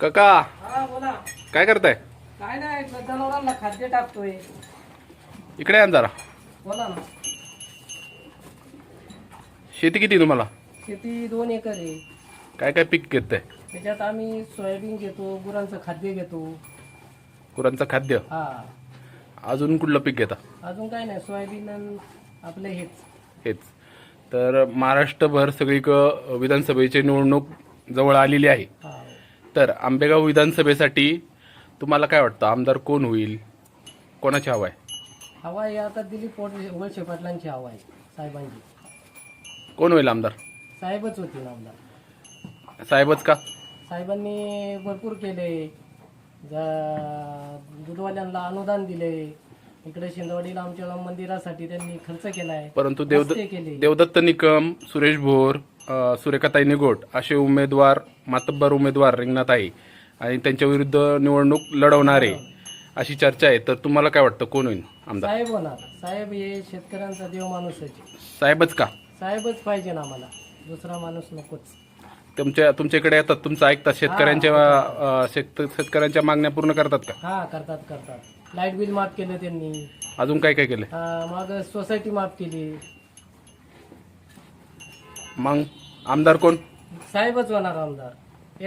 काका हा बोला. काय करताय? काय नाही जनावरांना खाद्य टाकतोय. इकडे ना जरा. बोला ना. शेती किती तुम्हाला? शेती दोन एकर आहे. काय काय पीक घेतंय? त्याच्यात आम्ही सोयाबीन घेतो गुरांचं खाद्य घेतो. गुरांचं खाद्य? हा. अजून कुठलं पीक घेता? अजून काय नाही सोयाबीन आणि आपले हेच. हेच. तर महाराष्ट्रभर सगळीकडं विधानसभेची निवडणूक जवळ आलेली आहे. तर आंबेगाव विधानसभेसाठी तुम्हाला काय वाटतं? आमदार कोण होईल? कोणाची हवा आहे? हवा आहे आता दिलीप पोट वळसे पाटलांची हवा आहे साहेबांची. कोण होईल आमदार? साहेबच होते आमदार. साहेबच का? साहेबांनी भरपूर केले. जा- दूधवाल्यांना अनुदान दिले. इकडे शिंदवाडीला आमच्या मंदिरासाठी त्यांनी खर्च केलाय. परंतु देवद रस्ते केले. देवदत्त निकम सुरेश भोर सुरेखाताई निगोट असे उमेदवार मातब्बर उमेदवार रिंगणात आहे आणि त्यांच्या विरुद्ध निवडणूक लढवणारे अशी चर्चा आहे. तर तुम्हाला काय वाटतं? कोण होईल आमदार? साहेब होणार. साहेब हे शेतकऱ्यांचा देव माणूस आहे. साहेबच का? साहेबच पाहिजे ना आम्हाला. दुसरा माणूस नकोच. तुमच्या तुमच्याकडे येतात तुमचं ऐकतात शेतकऱ्यांच्या अ, शेत शेतकऱ्यांच्या मागण्या पूर्ण करतात का? हा करतात करतात. लाइट बिल माफ केलं त्यांनी. अजून काय काय केलं? हा, मग सोसायटी माफ केली. मग आमदार कोण? साहेबच होणार आमदार.